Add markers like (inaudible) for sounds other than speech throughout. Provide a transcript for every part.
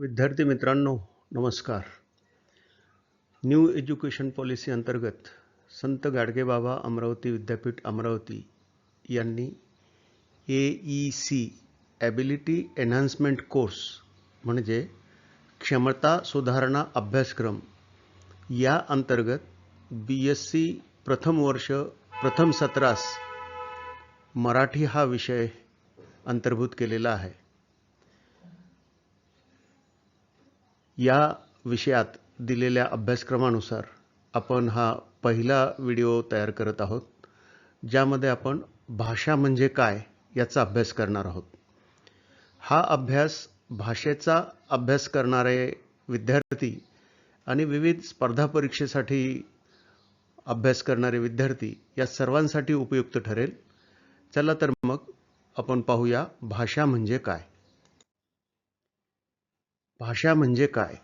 विद्यार्थी मित्रांनो, नमस्कार. न्यू एज्युकेशन पॉलिसी अंतर्गत संत गाडगेबाबा अमरावती विद्यापीठ अमरावती यांनी A E C ability enhancement course म्हणजे क्षमता सुधारणा अभ्यासक्रम या अंतर्गत बी एस सी प्रथम वर्ष, प्रथम सत्रास मराठी हा विषय अंतर्भूत केलेला आहे. या विषयात दिलेल्या अभ्यासक्रमानुसार आपण हा पहिला व्हिडिओ तयार करत आहोत ज्यामध्ये आपण भाषा म्हणजे काय याचा अभ्यास करणार आहोत. हा अभ्यास भाषेचा अभ्यास करणारे विद्यार्थी आणि विविध स्पर्धा परीक्षेसाठी अभ्यास करणारे विद्यार्थी या सर्वांसाठी उपयुक्त ठरेल. चला तर मग आपण पाहूया भाषा म्हणजे काय. भाषा म्हणजे काय?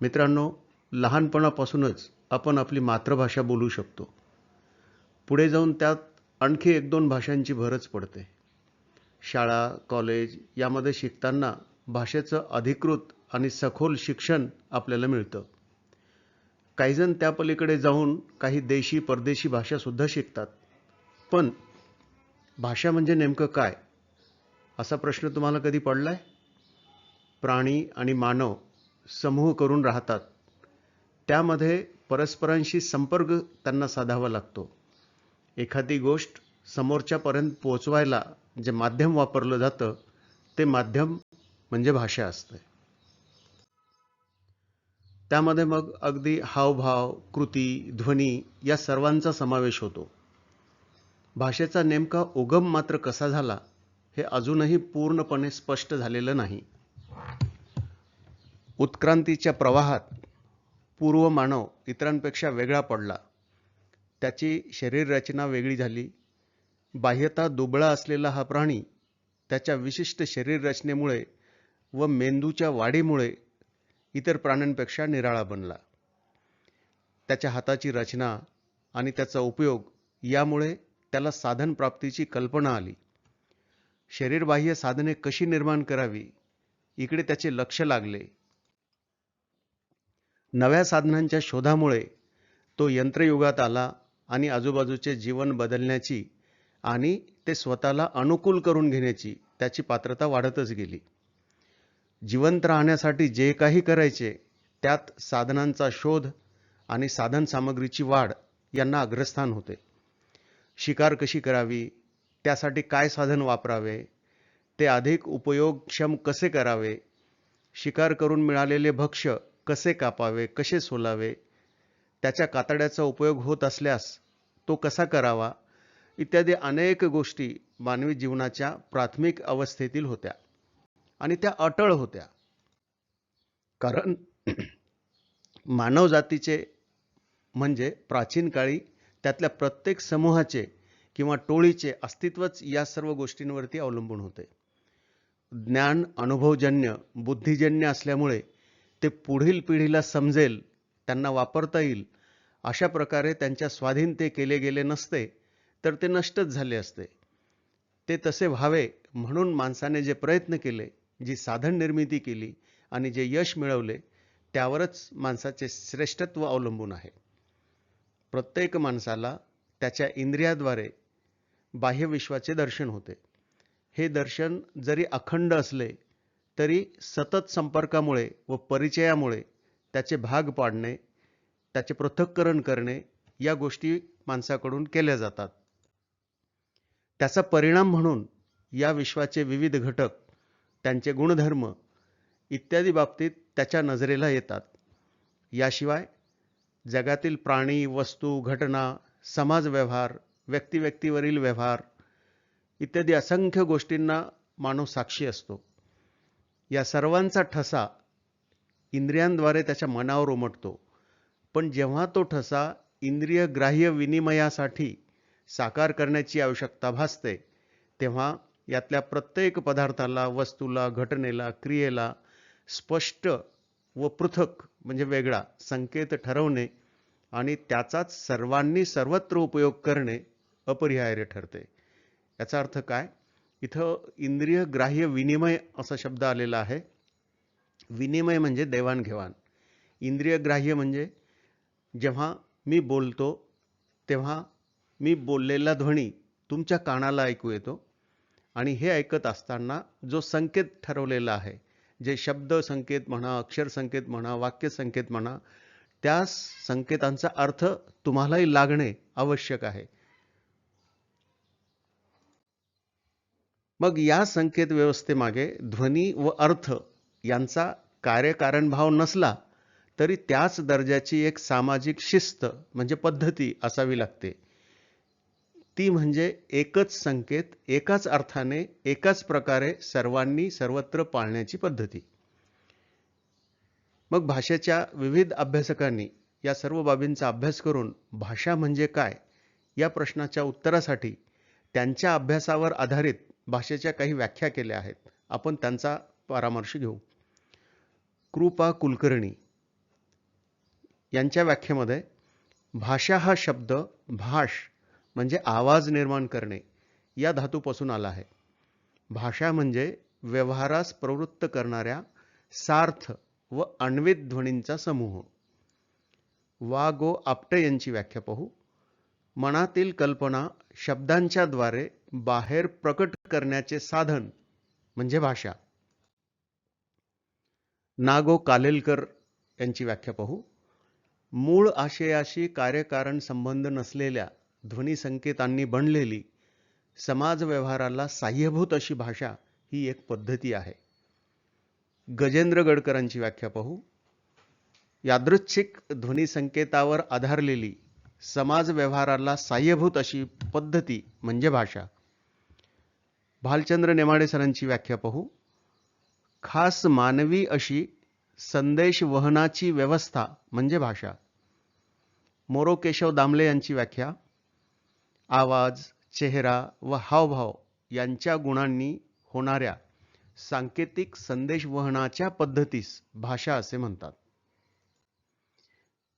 मित्रांनो लहानपणापासूनच आपण आपली मातृभाषा बोलू शकतो. पुढे जाऊन त्यात आणखी एक दोन भाषांची भरच पडते. शाळा कॉलेज यामध्ये शिकताना भाषेचं अधिकृत आणि सखोल शिक्षण आपल्याला मिळतं. काहीजण त्या पलीकडे जाऊन काही देशी परदेशी भाषासुद्धा शिकतात. पण भाषा म्हणजे नेमकं काय? असा प्रश्न तुम्हाला कधी पडला आहे प्राणी आणि मानव समूह करून राहतात. त्यामध्ये परस्परांशी संपर्क त्यांना साधावा लागतो. एखादी गोष्ट समोरच्यापर्यंत पोचवायला जे माध्यम वापरलं जातं ते माध्यम म्हणजे भाषा असते. त्यामध्ये मग अगदी हावभाव कृती ध्वनी या सर्वांचा समावेश होतो. भाषेचा नेमका उगम मात्र कसा झाला हे अजूनही पूर्णपणे स्पष्ट झालेलं नाही. उत्क्रांतीच्या प्रवाहात पूर्व मानव इतरांपेक्षा वेगळा पडला. त्याची शरीर रचना वेगळी झाली. बाह्यता दुबळा असलेला हा प्राणी त्याच्या विशिष्ट शरीर रचनेमुळे व मेंदूच्या वाढीमुळे इतर प्राण्यांपेक्षा निराळा बनला. त्याच्या हाताची रचना आणि त्याचा उपयोग यामुळे त्याला साधन प्राप्तीची कल्पना आली. शरीरबाह्य साधने कशी निर्माण करावी इकडे त्याचे लक्ष लागले. नव्या साधनांच्या शोधामुळे तो यंत्रयुगात आला आणि आजूबाजूचे जीवन बदलण्याची आणि ते स्वतःला अनुकूल करून घेण्याची त्याची पात्रता वाढतच गेली. जिवंत राहण्यासाठी जे काही करायचे त्यात साधनांचा शोध आणि साधनसामग्रीची वाढ यांना अग्रस्थान होते. शिकार कशी करावी त्यासाठी काय साधन वापरावे ते अधिक उपयोगक्षम कसे करावे शिकार करून मिळालेले भक्ष्य कसे कापावे कसे सोलावे त्याच्या कातड्याचा उपयोग होत असल्यास तो कसा करावा इत्यादी अनेक गोष्टी मानवी जीवनाच्या प्राथमिक अवस्थेतील होत्या आणि त्या अटळ होत्या. कारण (clears throat) मानवजातीचे म्हणजे प्राचीन काळी त्यातल्या प्रत्येक समूहाचे किंवा टोळीचे अस्तित्वच या सर्व गोष्टींवरती अवलंबून होते. ज्ञान अनुभवजन्य बुद्धिजन्य असल्यामुळे ते पुढील पिढीला समजेल त्यांना वापरता येईल अशा प्रकारे त्यांच्या स्वाधीन ते केले गेले नसते तर ते नष्टच झाले असते. ते तसे व्हावे म्हणून माणसाने जे प्रयत्न केले जी साधन निर्मिती केली आणि जे यश मिळवले त्यावरच माणसाचे श्रेष्ठत्व अवलंबून आहे. प्रत्येक माणसाला त्याच्या इंद्रियाद्वारे बाह्यविश्वाचे दर्शन होते. हे दर्शन जरी अखंड असले तरी सतत संपर्कामुळे व परिचयामुळे त्याचे भाग पाडणे त्याचे पृथक्करण करणे या गोष्टी माणसाकडून केल्या जातात. त्याचा परिणाम म्हणून या विश्वाचे विविध घटक त्यांचे गुणधर्म इत्यादी बाबतीत त्याच्या नजरेला येतात. याशिवाय जगातील प्राणी वस्तू घटना समाज व्यवहार व्यक्तिव्यक्तीवरील व्यवहार इत्यादी असंख्य गोष्टींना मानव साक्षी असतो. या सर्वांचा ठसा इंद्रियांद्वारे त्याच्या मनावर उमटतो. पण जेव्हा तो ठसा इंद्रिय ग्राह्य विनिमयासाठी साकार करण्याची आवश्यकता भासते तेव्हा यातल्या प्रत्येक पदार्थाला वस्तूला घटनेला क्रियेला स्पष्ट व पृथक म्हणजे वेगळा संकेत ठरवणे आणि त्याचाच सर्वांनी सर्वत्र उपयोग करणे अपरिहार्य ठरते. याचा अर्थ काय? इथं इंद्रिय ग्राह्य विनिमय असा शब्द आलेला आहे. विनिमय म्हणजे देवाणघेवाण. इंद्रियग्राह्य म्हणजे जेव्हा मी बोलतो तेव्हा मी बोललेला ध्वनी तुमच्या कानाला ऐकू येतो आणि हे ऐकत असताना जो संकेत ठरवलेला आहे जे शब्द संकेत म्हणा अक्षर संकेत म्हणा वाक्य संकेत म्हणा त्या संकेतांचा अर्थ तुम्हालाही लागणे आवश्यक आहे. मग या संकेत व्यवस्थेमागे ध्वनी व अर्थ यांचा कार्यकारणभाव नसला तरी त्याच दर्जाची एक सामाजिक शिस्त म्हणजे पद्धती असावी लागते. ती म्हणजे एकच संकेत एकाच अर्थाने एकाच प्रकारे सर्वांनी सर्वत्र पाळण्याची पद्धती. मग भाषेच्या विविध अभ्यासकांनी या सर्व बाबींचा अभ्यास करून भाषा म्हणजे काय या प्रश्नाच्या उत्तरासाठी त्यांच्या अभ्यासावर आधारित भाषेच्या काही व्याख्या केल्या आहेत. आपण त्यांचा परामर्श घेऊ. कृपा कुलकर्णी यांच्या व्याख्येमध्ये भाषा हा शब्द भाष म्हणजे आवाज निर्माण करणे या धातूपासून आला आहे. भाषा म्हणजे व्यवहारास प्रवृत्त करणाऱ्या सार्थ व अण्वित ध्वनींचा समूह. वा गो आपटे यांची व्याख्या पाहू. मनातील कल्पना शब्दांच्या द्वारे बाहेर प्रकट करण्याचे साधन म्हणजे भाषा. नागो कालेलकर यांची व्याख्या पाहू. मूळ आशयाशी कार्यकारण संबंध नसलेल्या ध्वनी संकेतांनी बनलेली समाज व्यवहाराला साह्यभूत अशी भाषा ही एक पद्धती आहे. गजेंद्र गडकरांची व्याख्या पाहू. यादृच्छिक ध्वनी संकेतावर आधारलेली समाज व्यवहाराला साह्यभूत अशी पद्धती म्हणजे भाषा. भालचंद्र नेमाडे सरांची व्याख्या पाहू. खास मानवी अशी संदेश वहनाची व्यवस्था म्हणजे भाषा. मोरो केशव दामले यांची व्याख्या. आवाज चेहरा व हावभाव यांच्या गुणांनी होणाऱ्या सांकेतिक संदेश वहनाच्या पद्धतीस भाषा असे म्हणतात.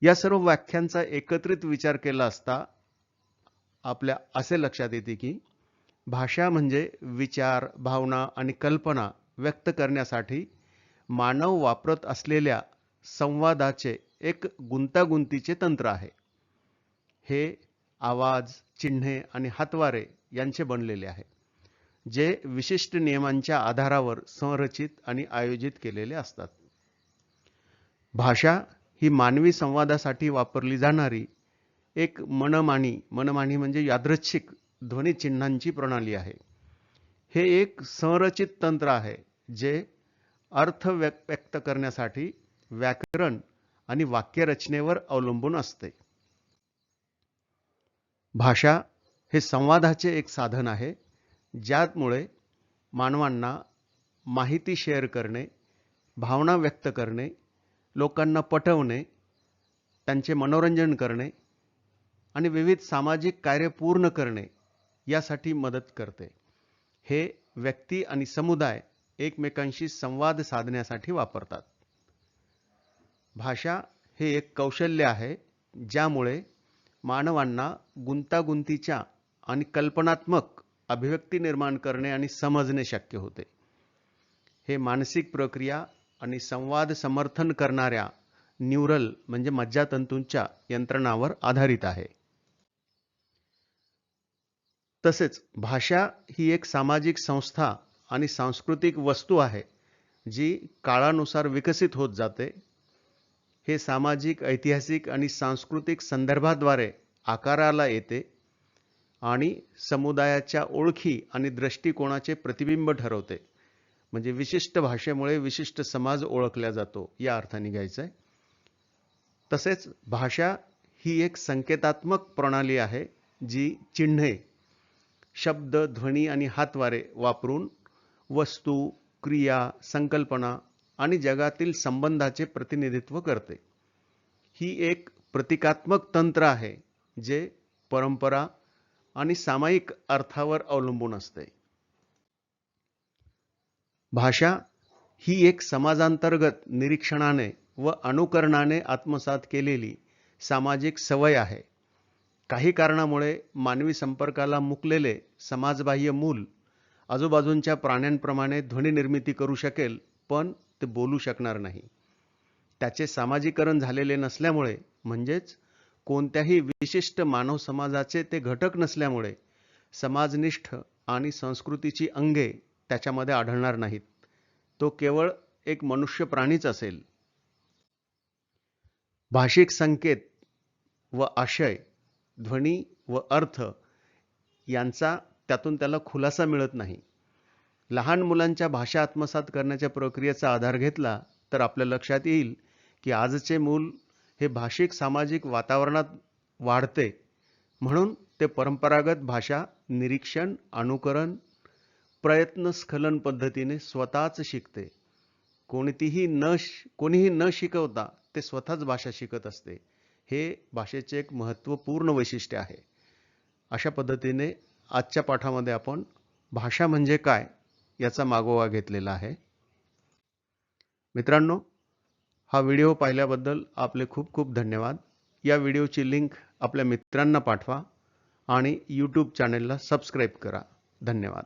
या सर्व व्याख्यांचा एकत्रित विचार केला असता आपल्या असे लक्षात येते की भाषा म्हणजे विचार भावना आणि कल्पना व्यक्त करण्यासाठी मानव वापरत असलेल्या संवादाचे एक गुंतागुंतीचे तंत्र आहे. हे आवाज चिन्हे आणि हातवारे यांचे बनलेले आहे जे विशिष्ट नियमांच्या आधारावर संरचित आणि आयोजित केलेले असतात. भाषा ही मानवी संवादासाठी वापरली जाणारी एक मनमानी मनमानी म्हणजे यादृच्छिक ध्वनिचिन्हांची प्रणाली आहे. हे एक संरचित तंत्र आहे जे अर्थ व्यक्त करण्यासाठी व्याकरण आणि वाक्यरचनेवर अवलंबून असते. भाषा हे संवादाचे एक साधन आहे ज्यामुळे मानवांना माहिती शेअर करणे भावना व्यक्त करणे लोकांना पटवणे त्यांचे मनोरंजन करणे आणि विविध सामाजिक कार्य पूर्ण करणे यासाठी मदत करते. हे व्यक्ती आणि समुदाय एकमेकांशी संवाद साधण्यासाठी वापरतात. भाषा हे एक कौशल्य आहे ज्यामुळे मानवांना गुंतागुंतीच्या आणि कल्पनात्मक अभिव्यक्ती निर्माण करणे आणि समजणे शक्य होते. हे मानसिक प्रक्रिया आणि संवाद समर्थन करणाऱ्या न्यूरल म्हणजे मज्जातंतूंच्या यंत्रणावर आधारित आहे. तसेच भाषा ही एक सामाजिक संस्था आणि सांस्कृतिक वस्तू आहे जी काळानुसार विकसित होत जाते. हे सामाजिक ऐतिहासिक आणि सांस्कृतिक संदर्भाद्वारे आकाराला येते आणि समुदायाच्या ओळखी आणि दृष्टिकोनाचे प्रतिबिंब ठरवते. म्हणजे विशिष्ट भाषेमुळे विशिष्ट समाज ओळखला जातो या अर्थाने घ्यायचं आहे तसेच भाषा ही एक संकेतात्मक प्रणाली आहे जी चिन्हे शब्द ध्वनी आणि हातवारे वापरून वस्तू क्रिया संकल्पना आणि जगातील संबंधाचे प्रतिनिधित्व करते. ही एक प्रतिकात्मक तंत्र आहे जे परंपरा आणि सामायिक अर्थावर अवलंबून असते. भाषा ही एक समाजांतर्गत निरीक्षणाने व अनुकरणाने आत्मसात केलेली सामाजिक सवय आहे. काही कारणामुळे मानवी संपर्काला मुकलेले समाजबाह्य मूल आजूबाजूंच्या प्राण्यांप्रमाणे ध्वनिनिर्मिती करू शकेल पण ते बोलू शकणार नाही. त्याचे सामाजीकरण झालेले नसल्यामुळे म्हणजेच कोणत्याही विशिष्ट मानव समाजाचे ते घटक नसल्यामुळे समाजनिष्ठ आणि संस्कृतीची अंगे त्याच्यामध्ये आढळणार नाहीत. तो केवळ एक मनुष्य प्राणीच असेल. भाषिक संकेत व आशय ध्वनी व अर्थ यांचा त्यातून त्याला खुलासा मिळत नाही. लहान मुलांच्या भाषा आत्मसात करण्याच्या प्रक्रियेचा आधार घेतला तर आपल्या लक्षात येईल की आजचे मूल हे भाषिक सामाजिक वातावरणात वाढते. म्हणून ते परंपरागत भाषा निरीक्षण अनुकरण प्रयत्न स्खलन पद्धतीने स्वतःच शिकते. कोणतीही न कोणीही न शिकवता ते स्वतःच भाषा शिकत असते. हे भाषेचे एक महत्त्वपूर्ण वैशिष्ट्य आहे. अशा पद्धतीने आजच्या पाठामध्ये आपण भाषा म्हणजे काय याचा मागोवा घेतलेला आहे. मित्रांनो हा व्हिडिओ पाहिल्याबद्दल आपले खूप खूप धन्यवाद. या व्हिडिओची लिंक आपल्या मित्रांना पाठवा आणि यूट्यूब चॅनेलला सबस्क्राईब करा. धन्यवाद.